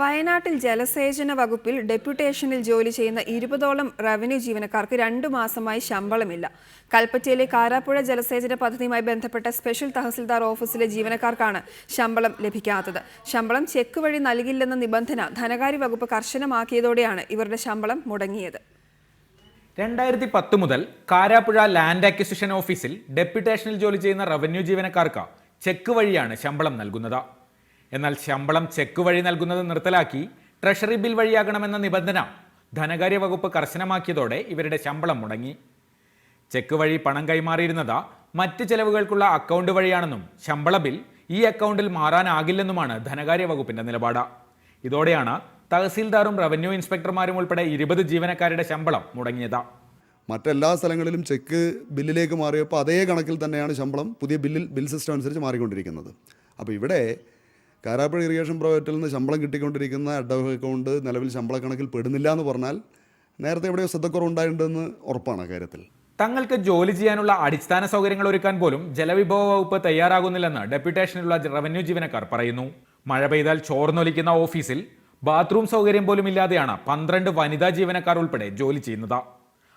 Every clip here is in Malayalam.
വയനാട്ടിൽ ജലസേചന വകുപ്പിൽ ഡെപ്യൂട്ടേഷനിൽ ജോലി ചെയ്യുന്ന ഇരുപതോളം റവന്യൂ ജീവനക്കാർക്ക് രണ്ടു മാസമായി ശമ്പളമില്ല. കൽപ്പറ്റയിലെ കാരാപ്പുഴ ജലസേചന പദ്ധതിയുമായി ബന്ധപ്പെട്ട സ്പെഷ്യൽ തഹസിൽദാർ ഓഫീസിലെ ജീവനക്കാർക്കാണ് ശമ്പളം ലഭിക്കാത്തത്. ശമ്പളം ചെക്ക് വഴി നൽകില്ലെന്ന നിബന്ധന ധനകാര്യ വകുപ്പ് കർശനമാക്കിയതോടെയാണ് ഇവരുടെ ശമ്പളം മുടങ്ങിയത്. രണ്ടായിരത്തി പത്ത് മുതൽ കാരാപ്പുഴ ലാൻഡ് അക്വിസിഷൻ ഓഫീസിൽ ഡെപ്യൂട്ടേഷനിൽ ജോലി ചെയ്യുന്ന റവന്യൂ ജീവനക്കാർക്ക് ചെക്ക് വഴിയാണ് ശമ്പളം നൽകുന്നത്. എന്നാൽ ശമ്പളം ചെക്ക് വഴി നൽകുന്നത് നിർത്തലാക്കി ട്രഷറി ബിൽ വഴിയാകണമെന്ന നിബന്ധന ധനകാര്യ വകുപ്പ് കർശനമാക്കിയതോടെ ഇവരുടെ ശമ്പളം മുടങ്ങി. ചെക്ക് വഴി പണം കൈമാറിയിരുന്നത് മറ്റ് ചെലവുകൾക്കുള്ള അക്കൗണ്ട് വഴിയാണെന്നും ശമ്പള ബിൽ ഈ അക്കൗണ്ടിൽ മാറാനാകില്ലെന്നുമാണ് ധനകാര്യ വകുപ്പിന്റെ നിലപാട്. ഇതോടെയാണ് തഹസീൽദാറും റവന്യൂ ഇൻസ്പെക്ടർമാരും ഉൾപ്പെടെ ഇരുപത് ജീവനക്കാരുടെ ശമ്പളം മുടങ്ങിയത്. മറ്റെല്ലാ സ്ഥലങ്ങളിലും ചെക്ക് ബില്ലിലേക്ക് മാറിയപ്പോൾ അതേ കണക്കിൽ തന്നെയാണ് ശമ്പളം പുതിയ ബില്ലിൽ ബിൽ സിസ്റ്റം അനുസരിച്ച് മാറിക്കൊണ്ടിരിക്കുന്നത്. അപ്പോൾ ഇവിടെ കാരാപ്പുഴ ഇറിഗേഷൻ പ്രോജക്റ്റിൽ നിന്ന് ശമ്പളം കിട്ടിക്കൊണ്ടിരിക്കുന്ന അഡ്വ അക്കൗണ്ട് നിലവിൽ ശമ്പള കണക്കിൽ പെടുന്നില്ല എന്ന് പറഞ്ഞാൽ നേരത്തെ എവിടെയോ ശ്രദ്ധക്കുറവുണ്ടായിട്ടുണ്ടെന്ന് ഉറപ്പാണ് കാര്യത്തിൽ തങ്ങൾക്ക് ജോലി ചെയ്യാനുള്ള അടിസ്ഥാന സൗകര്യങ്ങൾ ഒരുക്കാൻ പോലും ജലവിഭവ വകുപ്പ് തയ്യാറാകുന്നില്ലെന്ന് ഡെപ്യൂട്ടേഷനിലുള്ള റവന്യൂ ജീവനക്കാർ പറയുന്നു. മഴ പെയ്താൽ ചോർന്നൊലിക്കുന്ന ഓഫീസിൽ ബാത്റൂം സൗകര്യം പോലും ഇല്ലാതെയാണ് പന്ത്രണ്ട് വനിതാ ജീവനക്കാർ ഉൾപ്പെടെ ജോലി ചെയ്യുന്നത്.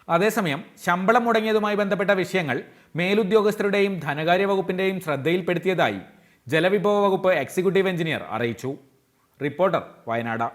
അതേസമയം ശമ്പളം മുടങ്ങിയതുമായി ബന്ധപ്പെട്ട വിഷയങ്ങൾ മേലുദ്യോഗസ്ഥരുടെയും ധനകാര്യ വകുപ്പിന്റെയും ശ്രദ്ധയിൽപ്പെടുത്തിയതായി ജലവിഭവ വകുപ്പ് എക്സിക്യൂട്ടീവ് എഞ്ചിനീയർ അറിയിച്ചു. റിപ്പോർട്ടർ വയനാട്.